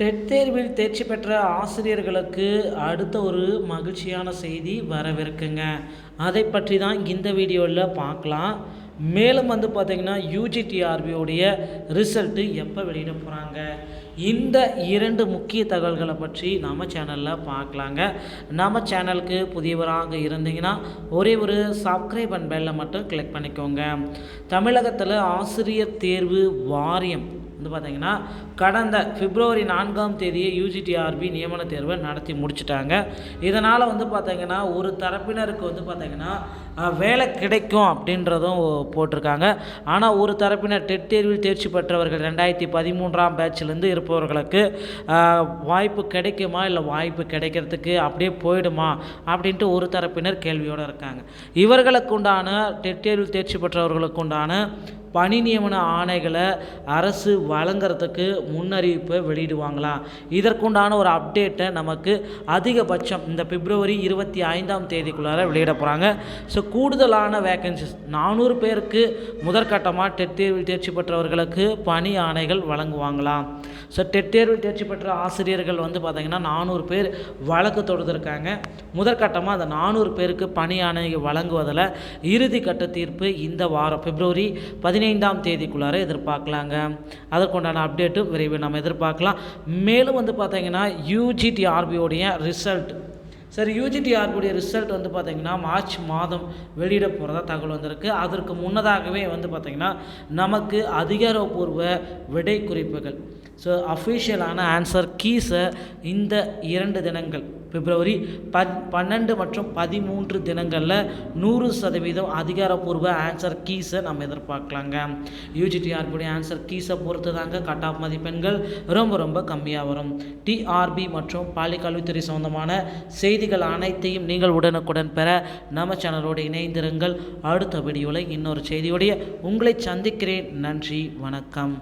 Dead தேர்வில் தேர்ச்சி பெற்ற ஆசிரியர்களுக்கு அடுத்த ஒரு மகிழ்ச்சியான செய்தி வரவிருக்குங்க. அதை பற்றி தான் இந்த வீடியோவில் பார்க்கலாம். மேலும் வந்து பார்த்திங்கன்னா யூஜிடிஆர்பியோடைய ரிசல்ட்டு எப்போ வெளியிட போகிறாங்க இந்த இரண்டு முக்கிய தகவல்களை பற்றி நம்ம சேனலில் பார்க்கலாங்க. நம்ம சேனலுக்கு புதியவராக இருந்தீங்கன்னா ஒரே ஒரு சப்ஸ்கிரைப் அண்ட் பெல்லை மட்டும் கிளிக் பண்ணிக்கோங்க. தமிழகத்தில் ஆசிரியர் தேர்வு வாரியம் வந்து பார்த்திங்கன்னா கடந்த பிப்ரவரி நான்காம் தேதியை யூஜிடிஆர்பி நியமன தேர்வை நடத்தி முடிச்சிட்டாங்க. இதனால் வந்து பார்த்திங்கன்னா ஒரு தரப்பினருக்கு வந்து பார்த்திங்கன்னா வேலை கிடைக்கும் அப்படின்றதும் போட்டிருக்காங்க. ஆனால் ஒரு தரப்பினர் டெட் தேர்வில் தேர்ச்சி பெற்றவர்கள் ரெண்டாயிரத்தி பதிமூன்றாம் பேட்ச்லேருந்து இருப்பவர்களுக்கு வாய்ப்பு கிடைக்குமா? இல்லை வாய்ப்பு கிடைக்கிறதுக்கு அப்படியே போயிடுமா? அப்படின்ட்டு ஒரு தரப்பினர் கேள்வியோடு இருக்காங்க. இவர்களுக்கு உண்டான டெட் தேர்வில் தேர்ச்சி பெற்றவர்களுக்கு உண்டான பணி நியமன ஆணைகளை அரசு வழங்குறதுக்கு முன்னறிவிப்பை வெளியிடுவாங்களாம் இதற்குண்டான ஒரு அப்டேட்டை நமக்கு அதிகபட்சம் இந்த பிப்ரவரி இருபத்தி ஐந்தாம் தேதிக்குள்ளார வெளியிட போகிறாங்க ஸோ கூடுதலான வேக்கன்சிஸ் நானூறு பேருக்கு முதற்கட்டமாக டெட் தேர்வில் தேர்ச்சி பெற்றவர்களுக்கு பணி ஆணைகள் வழங்குவாங்களாம் ஸோ டெட் தேர்வில் தேர்ச்சி பெற்ற ஆசிரியர்கள் வந்து பார்த்திங்கன்னா நானூறு பேர் வழக்கு தொடுத்திருக்காங்க. முதற்கட்டமாக அந்த நானூறு பேருக்கு பணி ஆணைகள் வழங்குவதில் இறுதி கட்ட தீர்ப்பு இந்த வாரம் பிப்ரவரி பதினைந்தாம் தேதிக்குள்ளார எதிர்பார்க்கலாங்க. அதற்குண்டான அப்டேட்டு விரைவில் நம்ம எதிர்பார்க்கலாம். மேலும் வந்து பார்த்தீங்கன்னா யூஜிடிஆர்பியோடைய ரிசல்ட் சரி யூஜிடிஆர்பியுடைய ரிசல்ட் வந்து பார்த்திங்கன்னா மார்ச் மாதம் வெளியிட போகிறதா தகவல் வந்திருக்கு. அதற்கு முன்னதாகவே வந்து பார்த்திங்கன்னா நமக்கு அதிகாரப்பூர்வ விடை குறிப்புகள். ஸோ அஃபிஷியலான ஆன்சர் கீஸை இந்த இரண்டு தினங்கள். பிப்ரவரி பத் பன்னெண்டு மற்றும் பதிமூன்று தினங்களில் நூறு சதவீதம் அதிகாரப்பூர்வ ஆன்சர் கீஸை நம்ம எதிர்பார்க்கலாங்க. யூஜிடிஆர்பியுடைய ஆன்சர் கீஸை பொறுத்து தாங்க கட் ஆஃப் மதிப்பெண்கள் ரொம்ப ரொம்ப கம்மியாக வரும். டிஆர்பி மற்றும் பள்ளி கல்வித்துறை சொந்தமான செய்திகள் அனைத்தையும் நீங்கள் உடனுக்குடன் பெற நம்ம சேனலோடு இணைந்திருங்கள். அடுத்த வீடியோவில் இன்னொரு செய்தியோடைய உங்களை சந்திக்கிறேன். நன்றி வணக்கம்.